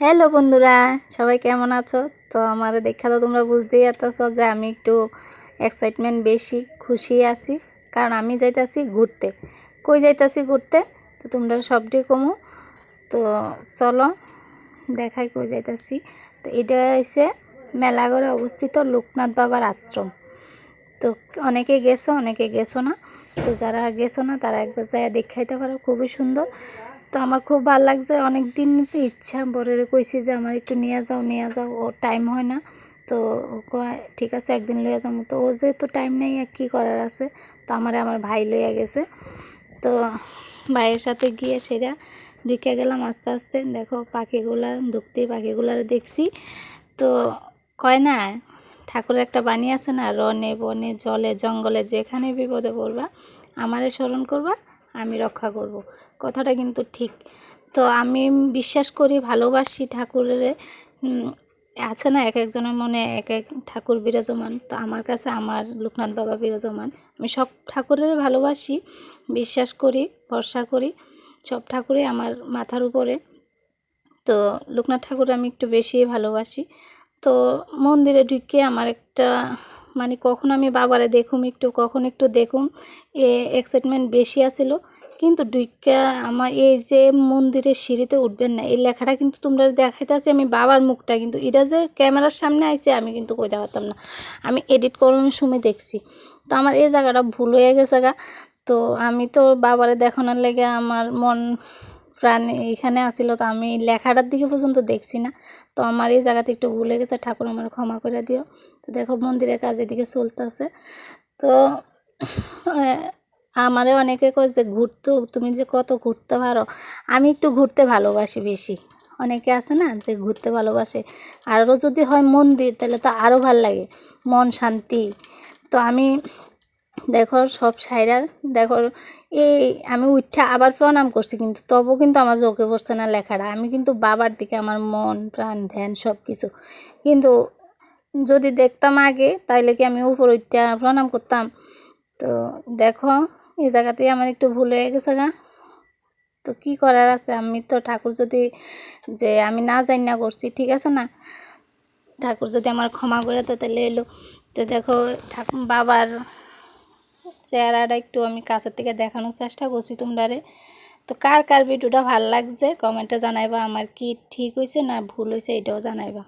Hello বন্ধুরা, সবাই কেমন আছো? তো আমার দেখা তো তোমরা বুঝতেই পারতেছ যে আমি একটু এক্সাইটমেন্ট বেশি খুশি আছি, কারণ আমি যাইতাছি ঘুরতে। কই যাইতাছি ঘুরতে? তো তোমরা সবটি কমু। তো চলো, দেখাই কই যাইতাছি। তো এটা হচ্ছে মেলাগড়ে অবস্থিত লোকনাথ বাবার আশ্রম। তো অনেকে গেছো অনেকে গেছো না। তো যারা গেছো না, তারা একবার যায় দেখাইতে পারো, খুবই সুন্দর। তো আমার খুব ভালো লাগছে। অনেক দিন তো ইচ্ছা, বরের কইছি যে আমার একটু নিয়ে যাও নিয়ে যাও। ও টাইম হয় না। তো ঠিক আছে, একদিন লইয়া যাব। তো ওর যেহেতু টাইম নেই, আর কী করার আছে? তো আমার আমার ভাই লইয়া গেছে। তো ভাইয়ের সাথে গিয়ে সেটা ঢুকে গেলাম আস্তে আস্তে। দেখো পাখিগুলা ঢুকতে পাখিগুলার দেখছি। তো কয় না, ঠাকুরের একটা বাণী আছে না, রনে বনে জলে, জঙ্গলে যেখানে বিপদে পড়বা, আমারে স্মরণ করবা আমি রক্ষা করব। কথাটা কিন্তু ঠিক। তো আমি বিশ্বাস করি, ভালোবাসি ঠাকুরের আছে না এক একজনের মনে এক এক ঠাকুর বিরাজমান। তো আমার কাছে আমার লোকনাথ বাবা বিরাজমান। আমি সব ঠাকুরের ভালোবাসি, বিশ্বাস করি, ভরসা করি, সব ঠাকুরই আমার মাথার উপরে। তো লোকনাথ ঠাকুর আমি একটু বেশি ভালোবাসি। তো মন্দিরে ঢুকে আমার একটা মানে কখন আমি বাবারে দেখুম, একটু কখন একটু দেখুম, এ এক্সাইটমেন্ট বেশি আছিল। কিন্তু ডুইকা আমার এই যে মন্দিরের সিঁড়িতে উঠবেন না, এই লেখাটা কিন্তু তোমরা দেখাইতেছি আমি বাবার মুখটা কিন্তু, এটা যে ক্যামেরার সামনে আইছে, আমি কিন্তু কইতে পারতাম না। আমি এডিট করানোর সময় দেখছি। তো আমার এই জায়গাটা ভুল হয়ে গেছে গা। তো আমি তো বাবারে দেখানোর লেগে আমার মন প্রাণ এখানে আসিল তো আমি লেখাটার দিকে পর্যন্ত দেখছি না। তো আমার এই জায়গাতে একটু ভুলে গেছে, ঠাকুর আমার ক্ষমা করে দিও। তো দেখো মন্দিরের কাজ এদিকে চলতেছে। তো আমারে অনেকে কয় যে ঘুরতে, তুমি যে কত ঘুরতে পারো। আমি একটু ঘুরতে ভালোবাসি বেশি। অনেকে আছে না যে ঘুরতে ভালোবাসে। আরও যদি হয় মন্দির, তাহলে তো আরও ভালো লাগে। মন শান্তি। তো আমি দেখো, সব সাইরা দেখো, এই আমি উঠা আবার প্রণাম করছি কিন্তু তবু কিন্তু আমার চোখে পড়ছে না লেখাটা। আমি কিন্তু বাবার দিকে আমার মন, প্রাণ, ধ্যান সব কিছু কিন্তু যদি দেখতাম আগে, তাইলে কি আমি উপর উঠা প্রণাম করতাম? তো দেখো, এই জায়গাতেই আমার একটু ভুল হয়ে গেছে গা। তো কি করার আছে? আমি তো ঠাকুর যদি যে আমি না জানি না করছি, ঠিক আছে না? ঠাকুর যদি আমার ক্ষমা করে তো তাহলে এলো। তো দেখো, ঠাকুর, বাবার চেহারাটা একটু আমি কাছের থেকে দেখানোর চেষ্টা করছি তোমরারে। তো কার কার ভিডিওটা ভালো লাগছে? কমেন্টে জানাইবা আমার কি ঠিক হয়েছে না ভুল হয়েছে এটাও জানাইবা।